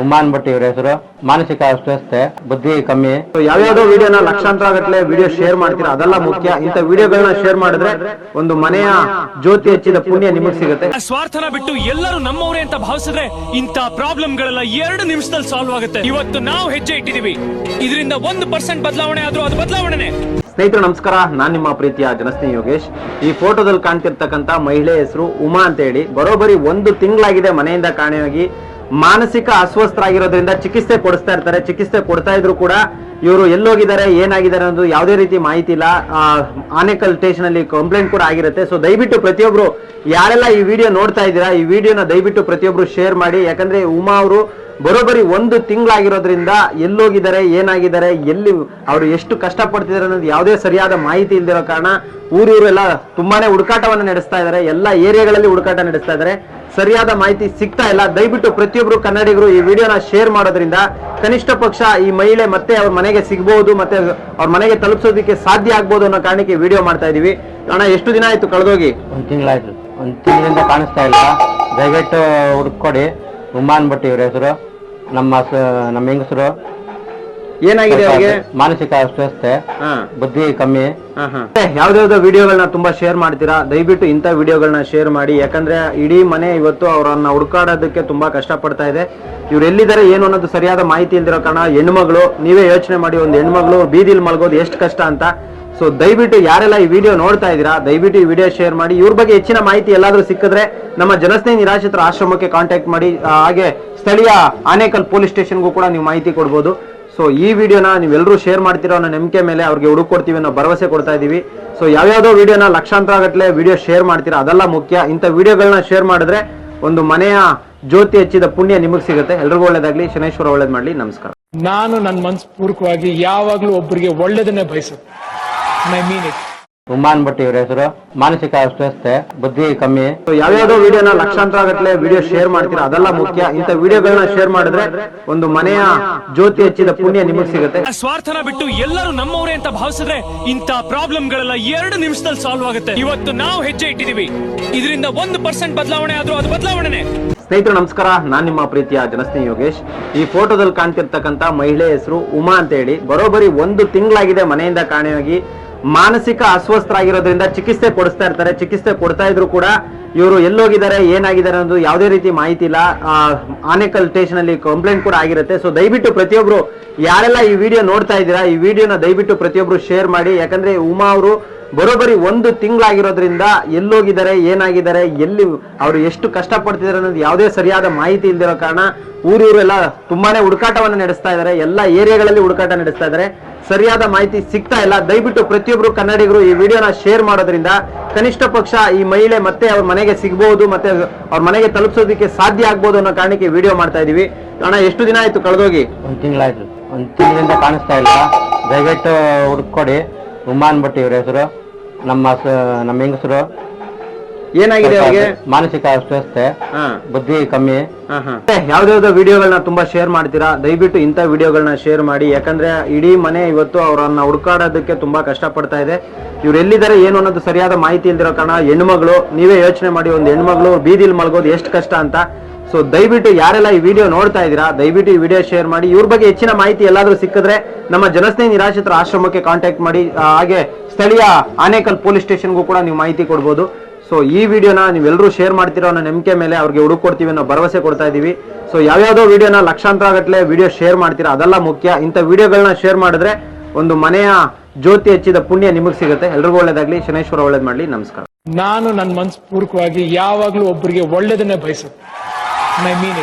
ಉಮಾ ಭಟ್ ಇವ್ರ ಹೆಸರು. ಮಾನಸಿಕ ಅಸ್ವಸ್ಥೆ ಬುದ್ಧಿ ಕಮ್ಮಿ. ಯಾವ್ಯಾವ್ದೋ ವಿಡಿಯೋನ ಲಕ್ಷಾಂತರ ಗಟ್ಟಲೆ ವಿಡಿಯೋ ಶೇರ್ ಮಾಡ್ತೀರಾ? ಅದೆಲ್ಲ ಮುಖ್ಯ. ಇಂತ ವಿಡಿಯೋಗಳನ್ನ ಶೇರ್ ಮಾಡಿದ್ರೆ ಒಂದು ಮನೆಯ ಜ್ಯೋತಿ ಹೆಚ್ಚಿದ ಪುಣ್ಯ ನಿಮಗೆ ಸಿಗುತ್ತೆ. ಸ್ವಾರ್ಥನ ಬಿಟ್ಟು ಎಲ್ಲರೂ ನಮ್ಮವರೇ ಅಂತ ಭಾವಿಸಿದ್ರೆ ಇಂಥ ಪ್ರಾಬ್ಲಮ್ಗಳೆಲ್ಲ ಎರಡು ನಿಮಿಷದಲ್ಲಿ ಸಾಲ್ವ್ ಆಗುತ್ತೆ. ಇವತ್ತು ನಾವು ಹೆಜ್ಜೆ ಇಟ್ಟಿದೀವಿ ಇದರಿಂದ ಒಂದು ಪರ್ಸೆಂಟ್ ಬದಲಾವಣೆ ಆದ್ರೂ ಅದು ಬದಲಾವಣೆನೆ. ಸ್ನೇಹಿತರು ನಮಸ್ಕಾರ. ನಾನ್ ನಿಮ್ಮ ಪ್ರೀತಿಯ ಜನಸ್ನೇಹಿ ಯೋಗೇಶ್. ಈ ಫೋಟೋದಲ್ಲಿ ಕಾಣ್ತಿರ್ತಕ್ಕಂತ ಮಹಿಳೆ ಹೆಸರು ಉಮಾ ಅಂತ ಹೇಳಿ ಬರೋಬರಿ ಒಂದು ತಿಂಗಳಾಗಿದೆ ಮನೆಯಿಂದ ಕಾಣೆಯಾಗಿ. ಮಾನಸಿಕ ಅಸ್ವಸ್ಥರಾಗಿರೋದ್ರಿಂದ ಚಿಕಿತ್ಸೆ ಕೊಡಿಸ್ತಾ ಇರ್ತಾರೆ. ಚಿಕಿತ್ಸೆ ಕೊಡ್ತಾ ಇದ್ರು ಕೂಡ ಇವರು ಎಲ್ಲೋಗಿದ್ದಾರೆ, ಏನಾಗಿದ್ದಾರೆ ಅನ್ನೋದು ಯಾವುದೇ ರೀತಿ ಮಾಹಿತಿ ಇಲ್ಲ. ಆನೆಕಲ್ ಸ್ಟೇಷನ್ ಅಲ್ಲಿ ಕಂಪ್ಲೇಂಟ್ ಕೂಡ ಆಗಿರುತ್ತೆ. ಸೊ ದಯವಿಟ್ಟು ಪ್ರತಿಯೊಬ್ರು ಯಾರೆಲ್ಲ ಈ ವಿಡಿಯೋ ನೋಡ್ತಾ ಇದ್ದೀರಾ, ಈ ವಿಡಿಯೋನ ದಯವಿಟ್ಟು ಪ್ರತಿಯೊಬ್ರು ಶೇರ್ ಮಾಡಿ. ಯಾಕಂದ್ರೆ ಉಮಾ ಅವರು ಬರೋಬ್ಬರಿ ಒಂದು ತಿಂಗಳಾಗಿರೋದ್ರಿಂದ ಎಲ್ಲೋಗಿದ್ದಾರೆ, ಏನಾಗಿದ್ದಾರೆ, ಎಲ್ಲಿ ಅವರು ಎಷ್ಟು ಕಷ್ಟಪಡ್ತಿದ್ದಾರೆ ಅನ್ನೋದು ಯಾವುದೇ ಸರಿಯಾದ ಮಾಹಿತಿ ಇಲ್ದಿರೋ ಕಾರಣ ಊರೂರೆಲ್ಲ ತುಂಬಾನೇ ಹುಡುಕಾಟವನ್ನು ನಡೆಸ್ತಾ ಇದ್ದಾರೆ. ಎಲ್ಲ ಏರಿಯಾಗಳಲ್ಲಿ ಹುಡುಕಾಟ ನಡೆಸ್ತಾ ಇದ್ದಾರೆ. ಸರಿಯಾದ ಮಾಹಿತಿ ಸಿಗ್ತಾ ಇಲ್ಲ. ದಯವಿಟ್ಟು ಪ್ರತಿಯೊಬ್ಬರು ಕನ್ನಡಿಗರು ಈ ವಿಡಿಯೋನ ಶೇರ್ ಮಾಡೋದ್ರಿಂದ ಕನಿಷ್ಠ ಪಕ್ಷ ಈ ಮಹಿಳೆ ಮತ್ತೆ ಅವ್ರ ಮನೆಗೆ ಸಿಗಬಹುದು ಮತ್ತೆ ಅವ್ರ ಮನೆಗೆ ತಲುಪಿಸೋದಕ್ಕೆ ಸಾಧ್ಯ ಆಗ್ಬೋದು ಅನ್ನೋ ಕಾರಣಕ್ಕೆ ವಿಡಿಯೋ ಮಾಡ್ತಾ ಇದೀವಿ. ಅಣ್ಣ, ಎಷ್ಟು ದಿನ ಆಯ್ತು ಕಳೆದೋಗಿ? ಒಂದ್ ತಿಂಗಳಾಯ್ತು. ಒಂದ್ ತಿಂಗಳಿಂದ ಕಾಣಿಸ್ತಾ ಇಲ್ಲ. ದಯವಿಟ್ಟು ಹುಡ್ಕೊಡಿ. ಉಮಾ ಅನ್ಬಿಟ್ಟು ಇವ್ರ ಹೆಸರು. ನಮ್ಮ ನಮ್ಮ ಹೆಂಗಸರು. ಏನಾಗಿದೆ ಅವ್ರಿಗೆ? ಮಾನಸಿಕ ಅಸ್ವಸ್ಥತೆ ಬುದ್ಧಿ ಕಮ್ಮಿ. ಯಾವ್ದಾವ್ದು ವಿಡಿಯೋಗಳನ್ನ ತುಂಬಾ ಶೇರ್ ಮಾಡ್ತೀರಾ? ದಯವಿಟ್ಟು ಇಂಥ ವಿಡಿಯೋಗಳನ್ನ ಶೇರ್ ಮಾಡಿ. ಯಾಕಂದ್ರೆ ಇಡೀ ಮನೆ ಇವತ್ತು ಅವರನ್ನ ಹುಡುಕಾಡೋದಕ್ಕೆ ತುಂಬಾ ಕಷ್ಟ ಪಡ್ತಾ ಇದೆ. ಇವ್ರು ಎಲ್ಲಿದ್ದಾರೆ ಏನು ಅನ್ನೋದು ಸರಿಯಾದ ಮಾಹಿತಿ ಇಲ್ದಿರೋ ಕಾರಣ ಹೆಣ್ಮಗಳು ನೀವೇ ಯೋಚನೆ ಮಾಡಿ ಒಂದು ಹೆಣ್ಮಗಳು ಬೀದಿಲ್ ಮಲ್ಗೋದು ಎಷ್ಟು ಕಷ್ಟ ಅಂತ. ಸೊ ದಯವಿಟ್ಟು ಯಾರೆಲ್ಲ ಈ ವಿಡಿಯೋ ನೋಡ್ತಾ ಇದ್ದೀರಾ ದಯವಿಟ್ಟು ಈ ವಿಡಿಯೋ ಶೇರ್ ಮಾಡಿ. ಇವ್ರ ಬಗ್ಗೆ ಹೆಚ್ಚಿನ ಮಾಹಿತಿ ಎಲ್ಲಾದ್ರೂ ಸಿಕ್ಕಿದ್ರೆ ನಮ್ಮ ಜನಸ್ನೇಹಿ ನಿರಾಶ್ರಿತರ ಆಶ್ರಮಕ್ಕೆ ಕಾಂಟ್ಯಾಕ್ಟ್ ಮಾಡಿ. ಹಾಗೆ ಸ್ಥಳೀಯ ಆನೇಕಲ್ ಪೊಲೀಸ್ ಸ್ಟೇಷನ್ಗೂ ಕೂಡ ನೀವು ಮಾಹಿತಿ ಕೊಡ್ಬೋದು. ಸೊ ಈ ವಿಡಿಯೋನ ನೀವೆಲ್ಲರೂ ಶೇರ್ ಮಾಡ್ತಿರೋ ಅನ್ನೋ ನಂಬಿಕೆ ಮೇಲೆ ಅವ್ರಿಗೆ ಹುಡುಕೊಡ್ತೀವಿ ಅನ್ನೋ ಭರವಸೆ ಕೊಡ್ತಾ ಇದೀವಿ. ಸೊ ಯಾವ್ಯಾವುದೋ ವಿಡಿಯೋನ ಲಕ್ಷಾಂತರ ಗಟ್ಟಲೆ ವಿಡಿಯೋ ಶೇರ್ ಮಾಡ್ತೀರಾ, ಅದೆಲ್ಲ ಮುಖ್ಯ. ಇಂಥ ವಿಡಿಯೋಗಳನ್ನ ಶೇರ್ ಮಾಡಿದ್ರೆ ಒಂದು ಮನೆಯ ಜ್ಯೋತಿ ಹೆಚ್ಚಿದ ಪುಣ್ಯ ನಿಮಗೆ ಸಿಗುತ್ತೆ. ಎಲ್ರಿಗೂ ಒಳ್ಳೇದಾಗ್ಲಿ. ಶನೇಶ್ವರ ಒಳ್ಳೇದ್ ಮಾಡ್ಲಿ. ನಮಸ್ಕಾರ. ನಾನು ನನ್ನ ಮನಸ್ಪೂರ್ವಕವಾಗಿ ಯಾವಾಗಲೂ ಒಬ್ಬರಿಗೆ ಒಳ್ಳೇದನ್ನೇ ಬಯಸುತ್ತೆ ಮೈ ಮೀನ್ ಉಮಾ ಭಟ್ಟಿ ಇವ್ರ ಹೆಸರು. ಮಾನಸಿಕ ಅಸ್ವಸ್ಥೆ ಬುದ್ಧಿ ಕಮ್ಮಿ. ಯಾವ್ಯಾವ್ದೋ ವಿಡಿಯೋನ ಲಕ್ಷಾಂತರ ಗಟ್ಟಲೆ ವಿಡಿಯೋ ಶೇರ್ ಮಾಡ್ತೀರಾ? ಅದೆಲ್ಲ ಮುಖ್ಯ. ಇಂತ ವಿಡಿಯೋಗಳನ್ನ ಶೇರ್ ಮಾಡಿದ್ರೆ ಒಂದು ಮನೆಯ ಜ್ಯೋತಿ ಹೆಚ್ಚಿದ ಪುಣ್ಯ ನಿಮಗೆ ಸಿಗುತ್ತೆ. ಸ್ವಾರ್ಥನ ಬಿಟ್ಟು ಎಲ್ಲರೂ ನಮ್ಮವರೇ ಅಂತ ಭಾವಿಸಿದ್ರೆ ಇಂತ ಪ್ರಾಬ್ಲಮ್ ಗಳೆಲ್ಲ ಎರಡು ನಿಮಿಷದಲ್ಲಿ ಸಾಲ್ವ್ ಆಗುತ್ತೆ. ಇವತ್ತು ನಾವು ಹೆಜ್ಜೆ ಇಟ್ಟಿದೀವಿ ಇದರಿಂದ ಒಂದು ಪರ್ಸೆಂಟ್ ಬದಲಾವಣೆ ಆದ್ರೂ ಅದು ಬದಲಾವಣೆ ಸ್ನೇಹಿತರು ನಮಸ್ಕಾರ. ನಾನ್ ನಿಮ್ಮ ಪ್ರೀತಿಯ ಜನಸ್ನೇಹಿ ಯೋಗೇಶ್. ಈ ಫೋಟೋದಲ್ಲಿ ಕಾಣ್ತಿರ್ತಕ್ಕಂತ ಮಹಿಳೆ ಹೆಸರು ಉಮಾ ಅಂತ ಹೇಳಿ ಬರೋಬರಿ ಒಂದು ತಿಂಗಳಾಗಿದೆ ಮನೆಯಿಂದ ಕಾಣೆಯಾಗಿ. ಮಾನಸಿಕ ಅಸ್ವಸ್ಥರಾಗಿರೋದ್ರಿಂದ ಚಿಕಿತ್ಸೆ ಕೊಡಿಸ್ತಾ ಇರ್ತಾರೆ. ಚಿಕಿತ್ಸೆ ಕೊಡ್ತಾ ಇದ್ರು ಕೂಡ ಇವರು ಎಲ್ಲೋಗಿದ್ದಾರೆ, ಏನಾಗಿದ್ದಾರೆ ಅನ್ನೋದು ಯಾವುದೇ ರೀತಿ ಮಾಹಿತಿ ಇಲ್ಲ. ಆನೆಕಲ್ ಸ್ಟೇಷನ್ ಅಲ್ಲಿ ಕಂಪ್ಲೇಂಟ್ ಕೂಡ ಆಗಿರುತ್ತೆ. ಸೊ ದಯವಿಟ್ಟು ಪ್ರತಿಯೊಬ್ರು ಯಾರೆಲ್ಲ ಈ ವಿಡಿಯೋ ನೋಡ್ತಾ ಇದ್ದೀರಾ, ಈ ವಿಡಿಯೋನ ದಯವಿಟ್ಟು ಪ್ರತಿಯೊಬ್ರು ಶೇರ್ ಮಾಡಿ. ಯಾಕಂದ್ರೆ ಉಮಾ ಅವರು ಬರೋಬರಿ ಒಂದು ತಿಂಗಳಾಗಿರೋದ್ರಿಂದ ಎಲ್ಲೋಗಿದ್ದಾರೆ, ಏನಾಗಿದ್ದಾರೆ, ಎಲ್ಲಿ ಅವರು ಎಷ್ಟು ಕಷ್ಟಪಡ್ತಿದ್ದಾರೆ ಅನ್ನೋದು ಯಾವುದೇ ಸರಿಯಾದ ಮಾಹಿತಿ ಇಲ್ದಿರೋ ಕಾರಣ ಊರೂರೆಲ್ಲ ತುಂಬಾನೇ ಹುಡುಕಾಟವನ್ನು ನಡೆಸ್ತಾ ಇದ್ದಾರೆ. ಎಲ್ಲ ಏರಿಯಾಗಳಲ್ಲಿ ಹುಡುಕಾಟ ನಡೆಸ್ತಾ ಇದ್ದಾರೆ. ಸರಿಯಾದ ಮಾಹಿತಿ ಸಿಗ್ತಾ ಇಲ್ಲ. ದಯವಿಟ್ಟು ಪ್ರತಿಯೊಬ್ಬರು ಕನ್ನಡಿಗರು ಈ ವಿಡಿಯೋನ ಶೇರ್ ಮಾಡೋದ್ರಿಂದ ಕನಿಷ್ಠ ಪಕ್ಷ ಈ ಮಹಿಳೆ ಮತ್ತೆ ಅವ್ರ ಮನೆಗೆ ಸಿಗಬಹುದು ಮತ್ತೆ ಅವ್ರ ಮನೆಗೆ ತಲುಪಿಸೋದಕ್ಕೆ ಸಾಧ್ಯ ಆಗ್ಬೋದು ಅನ್ನೋ ಕಾರಣಕ್ಕೆ ವಿಡಿಯೋ ಮಾಡ್ತಾ ಇದೀವಿ. ಅಣ್ಣ, ಎಷ್ಟು ದಿನ ಆಯ್ತು ಕಳೆದೋಗಿ? ಒಂದ್ ತಿಂಗಳಾಯ್ತು ಒಂದ್ ತಿಂಗಳಿಂದ ಕಾಣಿಸ್ತಾ ಇಲ್ಲ. ದಯವಿಟ್ಟು ಹುಡ್ಕೊಡಿ. ಉಮಾ ಅನ್ಬಿಟ್ಟು ಇವ್ರ ಹೆಸರು. ನಮ್ಮ ನಮ್ಮ ಹೆಂಗಸರು. ಏನಾಗಿದೆ ಅವ್ರಿಗೆ? ಮಾನಸಿಕ ಅಸ್ವಸ್ಥತೆ ಹಾ. ಬುದ್ಧಿ ಕಮ್ಮಿ. ಯಾವ್ದಾವ್ದೋ ವಿಡಿಯೋಗಳನ್ನ ತುಂಬಾ ಶೇರ್ ಮಾಡ್ತೀರಾ? ದಯವಿಟ್ಟು ಇಂಥ ವಿಡಿಯೋಗಳನ್ನ ಶೇರ್ ಮಾಡಿ. ಯಾಕಂದ್ರೆ ಇಡೀ ಮನೆ ಇವತ್ತು ಅವರನ್ನ ಹುಡುಕಾಡೋದಕ್ಕೆ ತುಂಬಾ ಕಷ್ಟ ಪಡ್ತಾ ಇದೆ. ಇವ್ರು ಎಲ್ಲಿದ್ದಾರೆ ಏನು ಅನ್ನೋದು ಸರಿಯಾದ ಮಾಹಿತಿ ಇಲ್ದಿರೋ ಕಾರಣ ಹೆಣ್ಮಗಳು ನೀವೇ ಯೋಚನೆ ಮಾಡಿ ಒಂದು ಹೆಣ್ಮಗಳು ಬೀದಿಲ್ ಮಲಗೋದು ಎಷ್ಟು ಕಷ್ಟ ಅಂತ. ಸೊ ದಯವಿಟ್ಟು ಯಾರೆಲ್ಲ ಈ ವಿಡಿಯೋ ನೋಡ್ತಾ ಇದ್ದೀರಾ ದಯವಿಟ್ಟು ಈ ವಿಡಿಯೋ ಶೇರ್ ಮಾಡಿ. ಇವ್ರ ಬಗ್ಗೆ ಹೆಚ್ಚಿನ ಮಾಹಿತಿ ಎಲ್ಲಾದ್ರೂ ಸಿಕ್ಕಿದ್ರೆ ನಮ್ಮ ಜನಸ್ನೇಹಿ ನಿರಾಶ್ರಿತರ ಆಶ್ರಮಕ್ಕೆ ಕಾಂಟ್ಯಾಕ್ಟ್ ಮಾಡಿ. ಹಾಗೆ ಸ್ಥಳೀಯ ಆನೇಕಲ್ ಪೊಲೀಸ್ ಸ್ಟೇಷನ್ಗೂ ಕೂಡ ನೀವು ಮಾಹಿತಿ ಕೊಡ್ಬೋದು. ಸೊ ಈ ವಿಡಿಯೋನ ನೀವೆಲ್ಲರೂ ಶೇರ್ ಮಾಡ್ತಿರೋ ಅನ್ನೋ ನಂಬಿಕೆ ಮೇಲೆ ಅವ್ರಿಗೆ ಹುಡುಕೊಡ್ತೀವಿ ಅನ್ನೋ ಭರವಸೆ ಕೊಡ್ತಾ ಇದ್ದೀವಿ ಸೊ ಯಾವ್ಯಾವ್ದೋ ವಿಡಿಯೋನ ಲಕ್ಷಾಂತರ ಗಟ್ಟಲೆ ವಿಡಿಯೋ ಶೇರ್ ಮಾಡ್ತೀರಾ, ಅದೆಲ್ಲ ಮುಖ್ಯ. ಇಂಥ ವಿಡಿಯೋಗಳನ್ನ ಶೇರ್ ಮಾಡಿದ್ರೆ ಒಂದು ಮನೆಯ ಜ್ಯೋತಿ ಹೆಚ್ಚಿದ ಪುಣ್ಯ ನಿಮಗೆ ಸಿಗುತ್ತೆ. ಎಲ್ರಿಗೂ ಒಳ್ಳೇದಾಗ್ಲಿ. ಶನೇಶ್ವರ ಒಳ್ಳೇದ್ ಮಾಡ್ಲಿ. ನಮಸ್ಕಾರ. ನಾನು ನನ್ನ ಮನಸ್ಪೂರ್ವಕವಾಗಿ ಯಾವಾಗಲೂ ಒಬ್ಬರಿಗೆ ಒಳ್ಳೇದನ್ನೇ ಬಯಸುತ್ತೆ. I mean